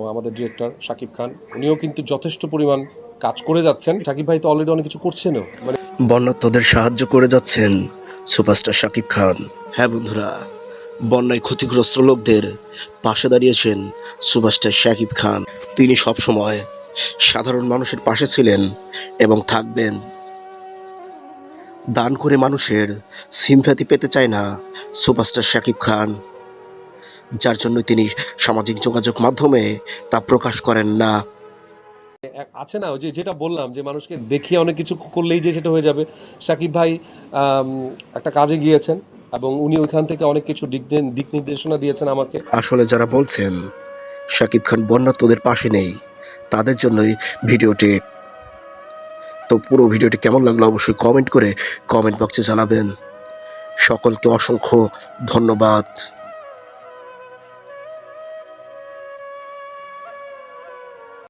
এবং আমাদের ডিরেক্টর শাকিব খান, উনিও কিন্তু যথেষ্ট পরিমাণ কাজ করে যাচ্ছেন। শাকিব ভাই তো অলরেডি অনেক কিছু করছেনও। মানে বন্যাত্মদের সাহায্য করে যাচ্ছেন সুপারস্টার শাকিব খান। হ্যাঁ বন্ধুরা, বন্যায় ক্ষতিগ্রস্ত লোকদের পাশে দাঁড়িয়েছেন সুপারস্টার শাকিব খান। তিনি সবসময় সাধারণ মানুষের পাশে ছিলেন এবং থাকবেন। দান করে মানুষের সিমফ্যাতি পেতে চায় না সুপারস্টার শাকিব খান। যার জন্য তিনি সামাজিক যোগাযোগ মাধ্যমে তা প্রকাশ করেন না। আছে না ওই যে যেটা বললাম যে মানুষকে দেখিয়ে অনেক কিছু করলেই যে সেটা হয়ে যাবে। শাকিব ভাই একটা কাজে গিয়েছেন এবং উনি ওইখান থেকে অনেক কিছু দিক দিক নির্দেশনা দিয়েছেন আমাকে। আসলে যারা বলছেন শাকিব খান বন্যাত্মদের পাশে নেই তাদের জন্যই ভিডিওটি। তো পুরো ভিডিওটি কেমন লাগল অবশ্যই কমেন্ট করে কমেন্ট বক্সে জানাবেন। সকলকে অসংখ্য ধন্যবাদ।